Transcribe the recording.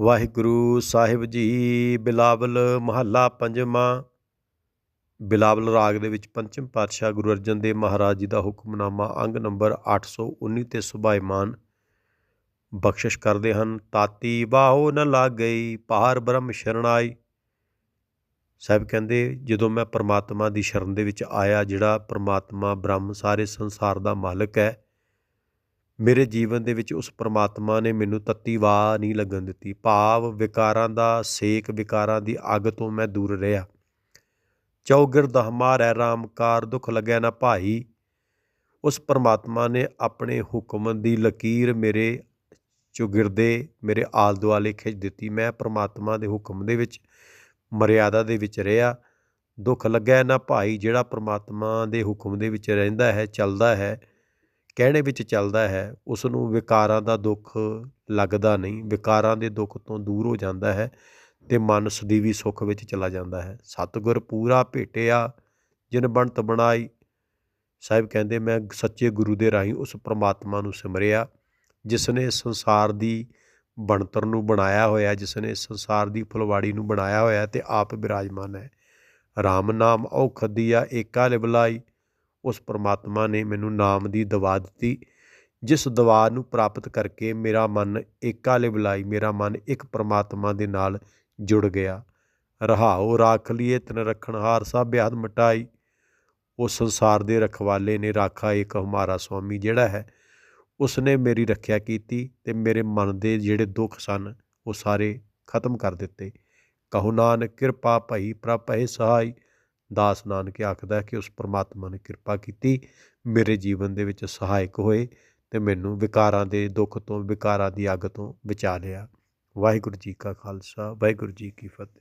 ਵਾਹਿਗੁਰੂ ਸਾਹਿਬ ਜੀ, ਬਿਲਾਵਲ ਮਹੱਲਾ ਪੰਜਵਾਂ। ਬਿਲਾਵਲ ਰਾਗ ਦੇ ਵਿੱਚ ਪੰਚਮ ਪਾਤਸ਼ਾਹ ਗੁਰੂ ਅਰਜਨ ਦੇਵ ਮਹਾਰਾਜ ਜੀ ਦਾ ਹੁਕਮਨਾਮਾ ਅੰਗ ਨੰਬਰ 819 ਤੇ ਸੁਭਾਈਮਾਨ ਬਖਸ਼ਿਸ਼ ਕਰਦੇ ਹਨ। ਤਾਤੀ ਬਾਹੋ ਨ ਲੱਗ ਗਈ ਪਾਰ ਬ੍ਰਹਮ ਸ਼ਰਣਾਈ ਸਾਹਿਬ ਕਹਿੰਦੇ, ਜਦੋਂ ਮੈਂ ਪਰਮਾਤਮਾ ਦੀ ਸ਼ਰਨ ਦੇ ਵਿੱਚ ਆਇਆ, ਜਿਹੜਾ ਪਰਮਾਤਮਾ ਬ੍ਰਹਮ ਸਾਰੇ ਸੰਸਾਰ ਦਾ ਮਾਲਕ ਹੈ ਮੇਰੇ ਜੀਵਨ ਦੇ ਵਿੱਚ ਉਸ ਪਰਮਾਤਮਾ ਨੇ ਮੈਨੂੰ ਤੱਤੀ ਵਾਹ ਨਹੀਂ ਲੱਗਣ ਦਿੱਤੀ। ਭਾਵ ਵਿਕਾਰਾਂ ਦਾ ਸੇਕ, ਵਿਕਾਰਾਂ ਦੀ ਅੱਗ ਤੋਂ ਮੈਂ ਦੂਰ ਰਿਹਾ। ਚੌਗਿਰਦ ਹਮਾਰੈ ਰਾਮਕਾਰ ਦੁੱਖ ਲੱਗਿਆ ਨਾ ਭਾਈ। ਉਸ ਪਰਮਾਤਮਾ ਨੇ ਆਪਣੇ ਹੁਕਮ ਦੀ ਲਕੀਰ ਮੇਰੇ ਚੁਗਿਰਦੇ, ਮੇਰੇ ਆਲ ਦੁਆਲੇ ਖਿੱਚ ਦਿੱਤੀ। ਮੈਂ ਪਰਮਾਤਮਾ ਦੇ ਹੁਕਮ ਦੇ ਵਿੱਚ, ਮਰਿਆਦਾ ਦੇ ਵਿੱਚ ਰਿਹਾ। ਦੁੱਖ ਲੱਗਿਆ ਨਾ ਭਾਈ, ਜਿਹੜਾ ਪਰਮਾਤਮਾ ਦੇ ਹੁਕਮ ਦੇ ਵਿੱਚ ਰਹਿੰਦਾ ਹੈ, ਚੱਲਦਾ ਹੈ ਕਹਿਣੇ ਵਿੱਚ ਚੱਲਦਾ ਹੈ ਉਸ ਨੂੰ ਵਿਕਾਰਾਂ ਦਾ ਦੁੱਖ ਲੱਗਦਾ ਨਹੀਂ, ਵਿਕਾਰਾਂ ਦੇ ਦੁੱਖ ਤੋਂ ਦੂਰ ਹੋ ਜਾਂਦਾ ਹੈ ਤੇ ਮਨ ਸਦੀਵੀ ਸੁੱਖ ਵਿੱਚ ਚਲਾ ਜਾਂਦਾ ਹੈ। ਸਤਿਗੁਰ ਪੂਰਾ ਭੇਟਿਆ, ਜਿਨ ਬਣਤ ਬਣਾਈ, ਸਾਹਿਬ ਕਹਿੰਦੇ, ਮੈਂ ਸੱਚੇ ਗੁਰੂ ਦੇ ਰਾਹੀਂ ਉਸ ਪ੍ਰਮਾਤਮਾ ਨੂੰ ਸਿਮਰਿਆ ਜਿਸ ਨੇ ਸੰਸਾਰ ਦੀ ਬਣਤਰ ਨੂੰ ਬਣਾਇਆ ਹੋਇਆ ਜਿਸ ਨੇ ਸੰਸਾਰ ਦੀ ਫੁਲਵਾੜੀ ਨੂੰ ਬਣਾਇਆ ਹੋਇਆ ਤੇ ਆਪ ਬਿਰਾਜਮਾਨ ਹੈ। RAM ਨਾਮ ਔਖਦ ਏਕਾ ਲਿਵਲਾਈ ਉਸ ਪਰਮਾਤਮਾ ਨੇ ਮੈਨੂੰ ਨਾਮ ਦੀ ਦਵਾ ਦਿੱਤੀ। ਜਿਸ ਦਵਾ ਨੂੰ ਪ੍ਰਾਪਤ ਕਰਕੇ ਮੇਰਾ ਮਨ ਏਕਾ ਬੁਲਾਈ, ਮੇਰਾ ਮਨ ਇੱਕ ਪਰਮਾਤਮਾ ਦੇ ਨਾਲ ਜੁੜ ਗਿਆ। ਰਹਾਉ ਰਾਖ ਲਿਏ, ਤਨ ਰੱਖਣ ਹਾਰ ਸਭ ਬਿਆਦ ਮਟਾਈ। ਉਹ ਸੰਸਾਰ ਦੇ ਰਖਵਾਲੇ ਨੇ ਰਾਖਾ ਇੱਕ ਹਮਾਰਾ ਸੁਆਮੀ ਜਿਹੜਾ ਹੈ ਉਸ ਨੇ ਮੇਰੀ ਰੱਖਿਆ ਕੀਤੀ ਤੇ ਮੇਰੇ ਮਨ ਦੇ ਜਿਹੜੇ ਦੁੱਖ ਸਨ, ਉਹ ਸਾਰੇ ਖਤਮ ਕਰ ਦਿੱਤੇ। ਕਹੋ ਨਾਨਕ ਕਿਰਪਾ ਭਈ ਪ੍ਰਪਹਿ ਸਹਾਈ। ਦਾਸ ਨਾਨਕ ਆਖਦਾ ਕਿ ਉਸ ਪ੍ਰਮਾਤਮਾ ਨੇ ਕਿਰਪਾ ਕੀਤੀ, ਮੇਰੇ ਜੀਵਨ ਦੇ ਵਿੱਚ ਸਹਾਇਕ ਹੋਏ ਤੇ ਮੈਨੂੰ ਵਿਕਾਰਾਂ ਦੇ ਦੁੱਖ ਤੋਂ, ਵਿਕਾਰਾਂ ਦੀ ਅੱਗ ਤੋਂ ਬਚਾ ਲਿਆ। ਵਾਹਿਗੁਰੂ ਜੀ ਕਾ ਖਾਲਸਾ, ਵਾਹਿਗੁਰੂ ਜੀ ਕੀ ਫਤਿਹ।